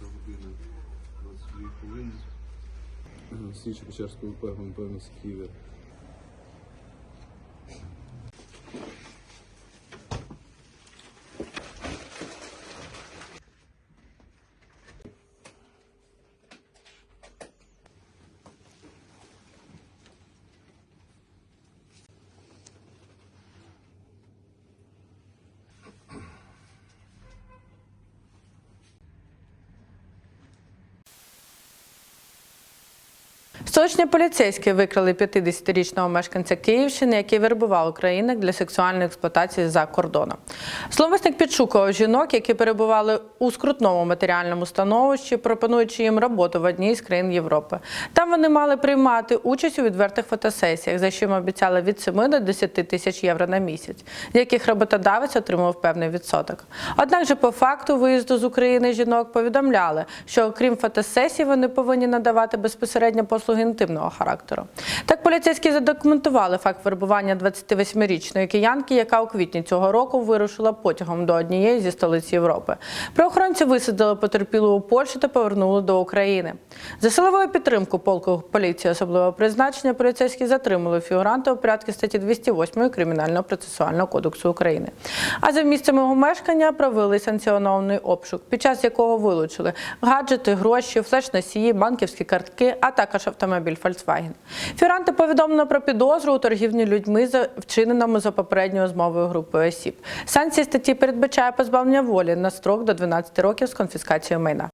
година 22 хвилини. Слідчі Печерської УП ГУНП міськ Києві Столичні поліцейські викрали 50-річного мешканця Київщини, який вербував українок для сексуальної експлуатації за кордоном. Зловмисник підшукував жінок, які перебували у скрутному матеріальному становищі, пропонуючи їм роботу в одній з країн Європи. Там вони мали приймати участь у відвертих фотосесіях, за що їм обіцяли від 7 до 10 тисяч євро на місяць, з яких роботодавець отримував певний відсоток. Однак же по факту виїзду з України жінок повідомляли, що окрім фотосесій вони повинні надавати безпосередньо послуги інтимного характеру. Так поліцейські задокументували факт вербування 28-річної киянки, яка у квітні цього року вирушила потягом до однієї зі столиць Європи. Правоохоронці висадили потерпілу у Польщі та повернули до України. За силовою підтримкою полку поліції особливого призначення поліцейські затримали фігуранта у порядку статті 208 Кримінального процесуального кодексу України. А за місцем його мешкання провели санкціонований обшук, під час якого вилучили гаджети, гроші, флеш-носії, банківські картки, а також автомобіль Volkswagen. Фіранти повідомлено про підозру у торгівлі людьми за вчиненому за попередньою змовою групи осіб. Санкції статті передбачає позбавлення волі на строк до 12 років з конфіскацією майна.